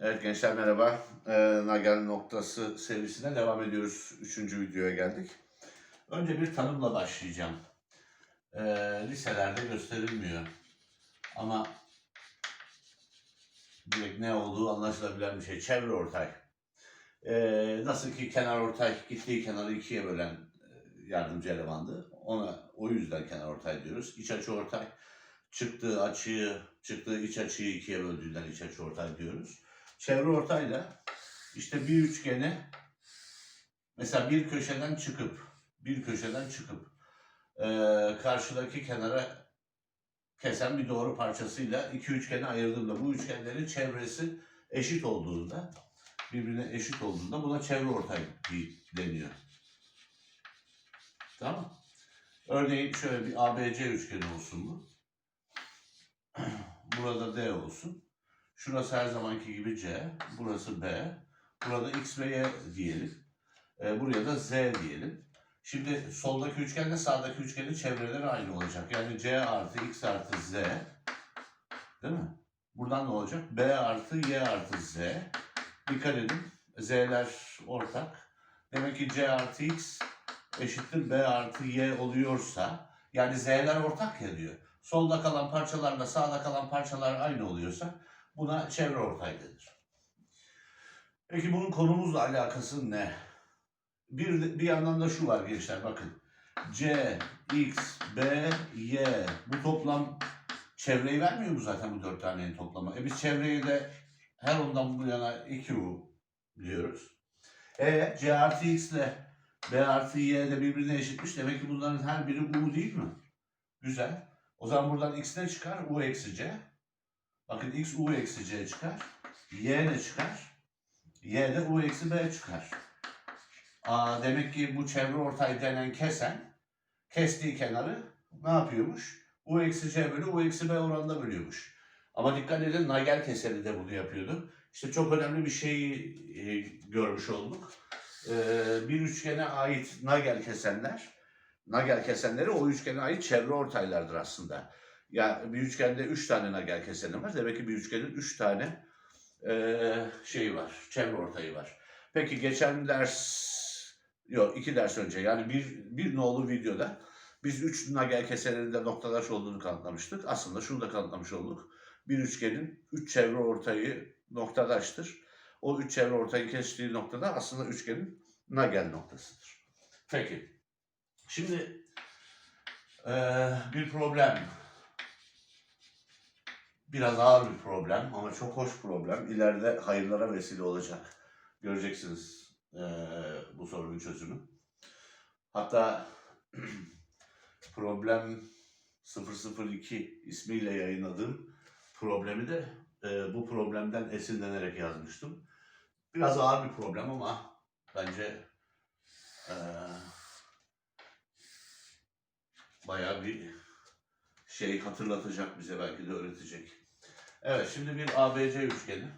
Evet gençler merhaba. Ee, Nagel noktası serisine devam ediyoruz. Üçüncü videoya geldik. Önce bir tanımla başlayacağım. Ee, liselerde gösterilmiyor. Ama direkt ne olduğu anlaşılabilen bir şey. Çevre ortay. Ee, nasıl ki kenar ortay gittiği kenarı ikiye bölen e, yardımcı elemandı. Ona o yüzden kenar ortay diyoruz. İç açı ortay çıktığı açıyı, çıktığı iç açıyı ikiye böldüğünden iç açı ortay diyoruz. Çevre ortayla işte bir üçgeni mesela bir köşeden çıkıp bir köşeden çıkıp eee, karşıdaki kenara kesen bir doğru parçasıyla iki üçgeni ayırdığımda bu üçgenlerin çevresi eşit olduğunda birbirine eşit olduğunda buna çevre ortay deniyor. Tamam. Örneğin şöyle bir ABC üçgeni olsun bu. Burada D olsun. Şurası her zamanki gibi C, burası B. Burada X ve Y diyelim. Ee, buraya da Z diyelim. Şimdi soldaki üçgenle sağdaki üçgenin çevreleri aynı olacak. Yani C artı X artı Z. Değil mi? Buradan ne olacak? B artı Y artı Z. Dikkat edin. Z'ler ortak. Demek ki C artı X eşittir B artı Y oluyorsa yani Z'ler ortak ya diyor. Solda kalan parçalarla sağda kalan parçalar aynı oluyorsa buna çevre ortay denir. Peki bunun konumuzla alakası ne? Bir, bir yandan da şu var gençler bakın. C, X, B, Y bu toplam çevreyi vermiyor mu zaten bu dört tanenin toplamı? E biz çevreyi de her ondan bu yana 2U diyoruz. E C artı X ile B artı Y de birbirine eşitmiş. Demek ki bunların her biri U değil mi? Güzel. O zaman buradan X ne çıkar? U eksi C. Bakın X U eksi C çıkar. Y ne çıkar? Y de U eksi B çıkar. Aa, demek ki bu çevre ortay denen kesen kestiği kenarı ne yapıyormuş? U eksi C bölü U eksi B oranında bölüyormuş. Ama dikkat edin Nagel keseri de bunu yapıyordu. İşte çok önemli bir şeyi e, görmüş olduk. Ee, bir üçgene ait Nagel kesenler, Nagel kesenleri o üçgene ait çevre ortaylardır aslında. Ya bir üçgende üç tane Nagel keseni var. Demek ki bir üçgenin üç tane eee şeyi var, çevre ortayı var. Peki geçen ders, yok iki ders önce yani bir, bir nolu videoda biz üç Nagel kesenlerinde noktadaş olduğunu kanıtlamıştık. Aslında şunu da kanıtlamış olduk. Bir üçgenin üç çevre ortayı noktadaştır. O üç çevre ortayı kestiği noktada aslında üçgenin Nagel noktasıdır. Peki. Şimdi eee, bir problem biraz ağır bir problem ama çok hoş problem. İleride hayırlara vesile olacak. Göreceksiniz eee, bu sorunun çözümü. Hatta problem 002 ismiyle yayınladığım problemi de eee, bu problemden esinlenerek yazmıştım. Biraz ağır bir problem ama bence eee bayağı bir şey hatırlatacak bize belki de öğretecek. Evet şimdi bir ABC üçgeni.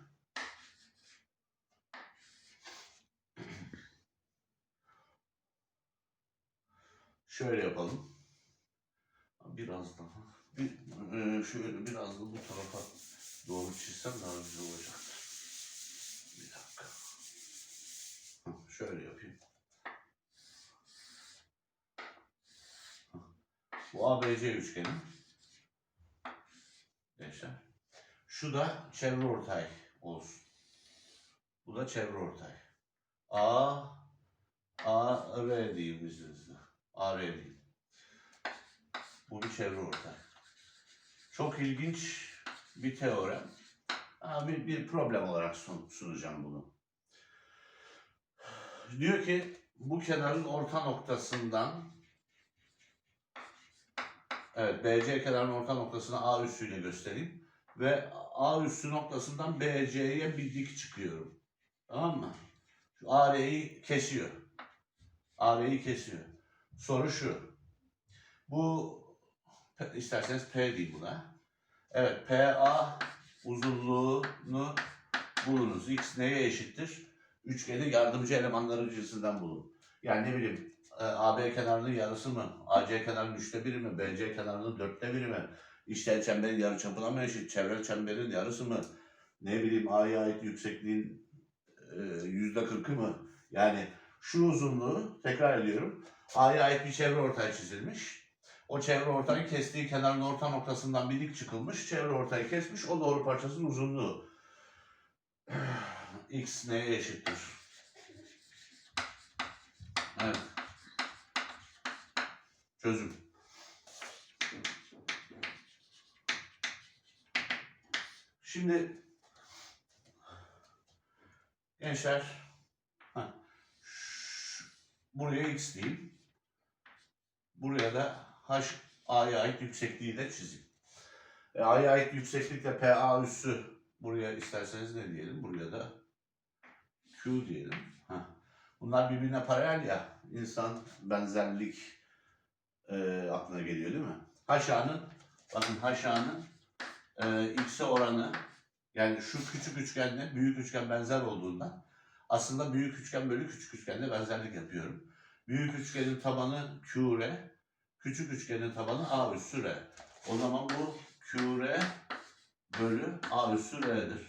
Şöyle yapalım. Biraz daha. Bir, e, şöyle biraz da bu tarafa doğru çizsem daha güzel olacaktır. Bir dakika. Şöyle yapayım. Bu ABC üçgeni. Gençler. Şu da çevre ortay olsun. Bu da çevre ortay. A A R diyeyim izninizle. A R diyeyim. Bu bir çevre ortay. Çok ilginç bir teorem. Ama bir, bir problem olarak sun- sunacağım bunu. Diyor ki bu kenarın orta noktasından Evet, BC kenarının orta noktasına A üssüyle göstereyim. Ve A üssü noktasından BC'ye bir dik çıkıyorum. Tamam mı? Şu AR'yi kesiyor. AR'yi kesiyor. Soru şu. Bu isterseniz P diyeyim buna. Evet, PA uzunluğunu bulunuz. X neye eşittir? Üçgenin yardımcı elemanları cinsinden bulun. Yani ne bileyim e, AB kenarının yarısı mı? AC kenarının üçte biri mi? BC kenarının dörtte biri mi? İşte çemberin yarıçapına mı eşit? Çevre çemberin yarısı mı? ne bileyim A'ya ait yüksekliğin e, yüzde kırkı mı? Yani şu uzunluğu tekrar ediyorum. A'ya ait bir çevre ortay çizilmiş. O çevre ortayı kestiği kenarın orta noktasından bir dik çıkılmış. Çevre ortayı kesmiş. O doğru parçasının uzunluğu. X neye eşittir? Evet. Çözüm. Şimdi gençler şu- buraya x diyeyim. Buraya da h a'ya ait yüksekliği de çizeyim. E, a'ya ait yükseklikle PA üssü buraya isterseniz ne diyelim? Buraya da Q diyelim. Ha. Bunlar birbirine paralel ya. insan benzerlik e, aklına geliyor değil mi? H a'nın bakın H a'nın e, x'e oranı yani şu küçük üçgenle büyük üçgen benzer olduğundan aslında büyük üçgen bölü küçük üçgenle benzerlik yapıyorum. Büyük üçgenin tabanı Q R, küçük üçgenin tabanı A üssü R. O zaman bu Q R bölü A üssü R'dir.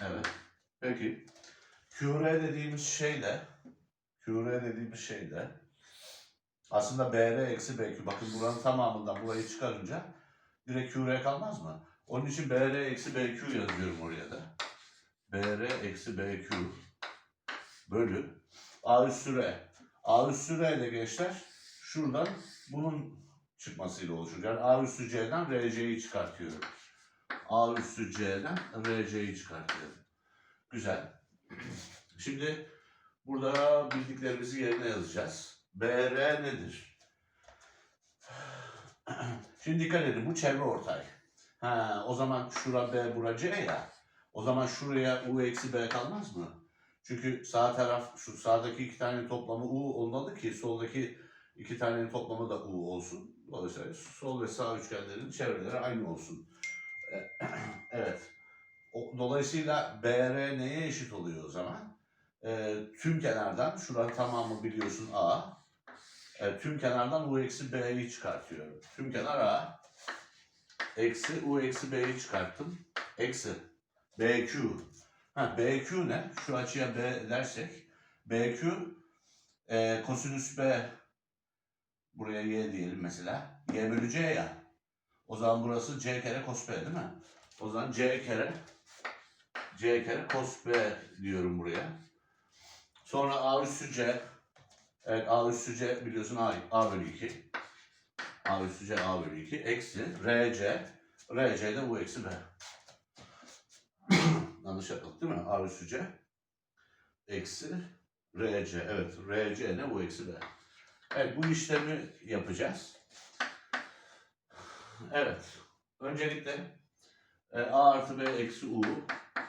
Evet. Peki. Q R dediğimiz şey de Q R dediğimiz şey de aslında BR eksi BQ. Bakın buranın tamamından burayı çıkarınca direkt QR kalmaz mı? Onun için BR eksi BQ yazıyorum oraya da. BR eksi BQ bölü A üssü R. A üssü R de gençler şuradan bunun çıkmasıyla oluşur. Yani A üssü C'den RC'yi çıkartıyorum. A üssü C'den RC'yi çıkartıyorum. Güzel. Şimdi burada bildiklerimizi yerine yazacağız. BR nedir? Şimdi dikkat edin bu çevre ortay. Ha, o zaman şura B bura C ya. O zaman şuraya U eksi B kalmaz mı? Çünkü sağ taraf şu sağdaki iki tane toplamı U olmalı ki soldaki iki tanenin toplamı da U olsun. Dolayısıyla sol ve sağ üçgenlerin çevreleri aynı olsun. E, evet. Dolayısıyla BR neye eşit oluyor o zaman? E, tüm kenardan, şuranın tamamı biliyorsun A. E, tüm kenardan U eksi B'yi çıkartıyorum. Tüm kenar A. Eksi U eksi B'yi çıkarttım. Eksi BQ. Ha, BQ ne? Şu açıya B dersek. BQ e, kosinüs B buraya Y diyelim mesela. Y bölü C ya. O zaman burası C kere cos B değil mi? O zaman C kere C kere cos B diyorum buraya. Sonra A üssü C. Evet A üssü C biliyorsun A, A bölü 2. A üssü C A bölü 2. Eksi RC. RC de bu eksi B. Yanlış yaptık değil mi? A üssü C. Eksi RC. Evet RC ne bu eksi B. Evet bu işlemi yapacağız. Evet. Öncelikle e, A artı B eksi U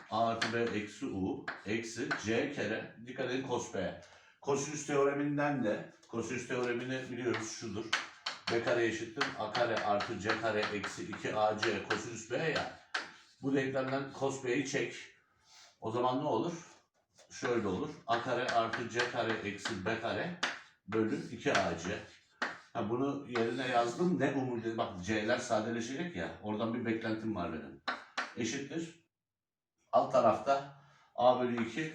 A artı B eksi U eksi C kere dikkat edin cos B. Kosinüs teoreminden de kosinüs teoremini biliyoruz şudur. B kare eşittir A kare artı C kare eksi 2 AC kosinüs B ya. Bu denklemden cos B'yi çek. O zaman ne olur? Şöyle olur. A kare artı C kare eksi B kare bölü 2 AC. Ha bunu yerine yazdım. Ne umur Bak C'ler sadeleşecek ya. Oradan bir beklentim var benim. Eşittir. Alt tarafta A bölü 2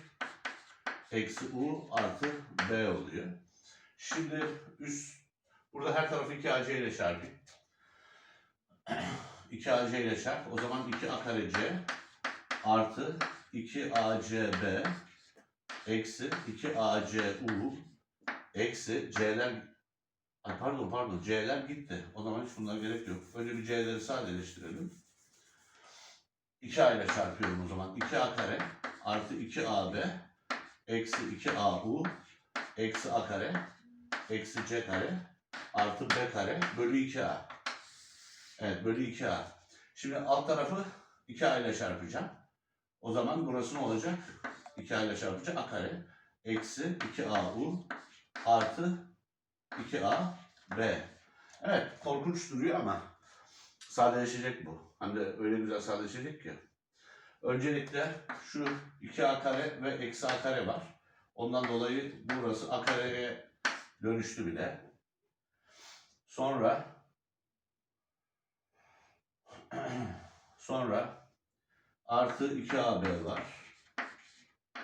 eksi U artı B oluyor. Şimdi üst burada her tarafı 2 AC ile çarpayım. 2 AC ile çarp. O zaman 2 A kare C artı 2 ACB eksi 2 ACU eksi C'ler Ay pardon pardon C'ler gitti. O zaman hiç bunlara gerek yok. Önce bir C'leri sadeleştirelim. 2A ile çarpıyorum o zaman. 2A kare artı 2AB eksi 2AU eksi A kare eksi C kare artı B kare bölü 2A. Evet bölü 2A. Şimdi alt tarafı 2A ile çarpacağım. O zaman burası ne olacak? 2A ile çarpınca A kare eksi 2AU artı 2A B. Evet korkunç duruyor ama sadeleşecek bu. Hem de öyle güzel sadeleşecek ki. Öncelikle şu 2A kare ve eksi A kare var. Ondan dolayı burası A kareye dönüştü bile. Sonra sonra artı 2AB var.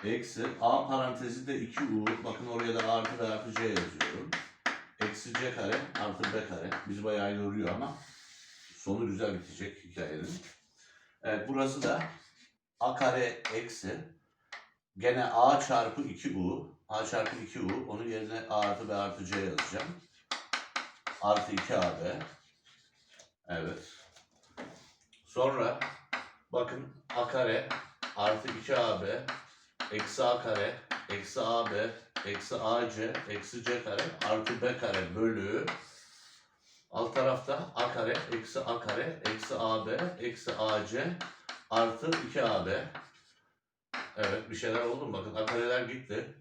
Eksi A parantezinde 2U. Bakın oraya da artı ve artı C yazıyorum. Eksi C kare artı B kare. Biz bayağı yoruyor ama sonu güzel bitecek hikayenin. Evet burası da A kare eksi gene A çarpı 2U. A çarpı 2U. Onun yerine A artı B artı C yazacağım. Artı 2AB. Evet. Sonra bakın A kare artı 2AB eksi A kare eksi AB eksi AC eksi C kare artı B kare bölü alt tarafta A kare eksi A kare eksi AB eksi AC artı 2AB Evet bir şeyler oldu mu? Bakın A kareler gitti.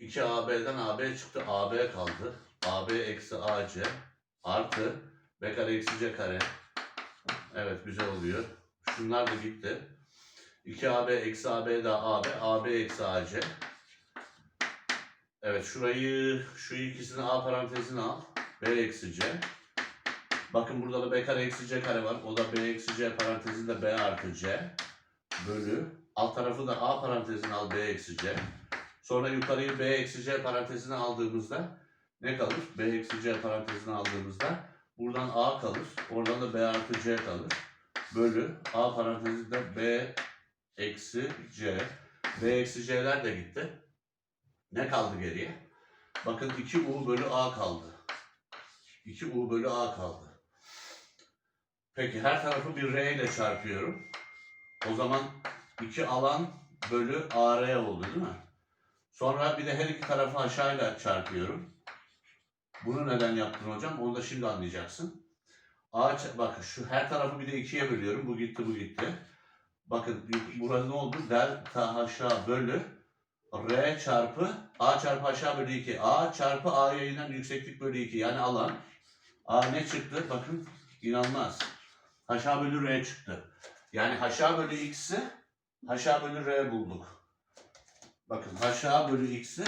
2AB'den AB çıktı. AB kaldı. AB eksi AC artı B kare eksi C kare. Evet güzel oluyor. Şunlar da gitti. 2AB eksi AB daha AB. AB eksi AC. Evet şurayı şu ikisini A parantezine al. B eksi C. Bakın burada da B kare eksi C kare var. O da B eksi C parantezinde B artı C. Bölü. Alt tarafı da A parantezine al B eksi C. Sonra yukarıyı B eksi C parantezine aldığımızda ne kalır? B eksi C parantezine aldığımızda buradan A kalır. Oradan da B artı C kalır. Bölü A parantezinde B eksi C. B eksi C'ler de gitti. Ne kaldı geriye? Bakın 2U bölü A kaldı. 2U bölü A kaldı. Peki her tarafı bir R ile çarpıyorum. O zaman 2 alan bölü AR oldu değil mi? Sonra bir de her iki tarafı aşağıyla çarpıyorum. Bunu neden yaptın hocam? Onu da şimdi anlayacaksın. A, ç- bak şu her tarafı bir de ikiye bölüyorum. Bu gitti, bu gitti. Bakın burada ne oldu? Delta aşağı bölü R çarpı A çarpı aşağı bölü 2. A çarpı A'ya inen yükseklik bölü 2. Yani alan. A ne çıktı? Bakın inanılmaz. Aşağı bölü R çıktı. Yani aşağı bölü X'i aşağı bölü R bulduk. Bakın aşağı bölü X'i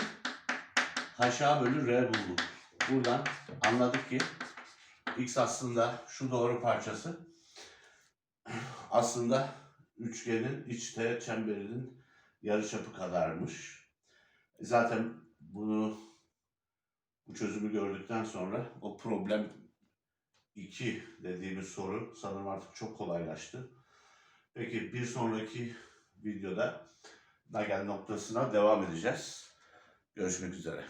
aşağı bölü R bulduk. Buradan anladık ki X aslında şu doğru parçası aslında üçgenin iç teğet çemberinin yarıçapı kadarmış. Zaten bunu bu çözümü gördükten sonra o problem 2 dediğimiz soru sanırım artık çok kolaylaştı. Peki bir sonraki videoda Nagel noktasına devam edeceğiz. Görüşmek üzere.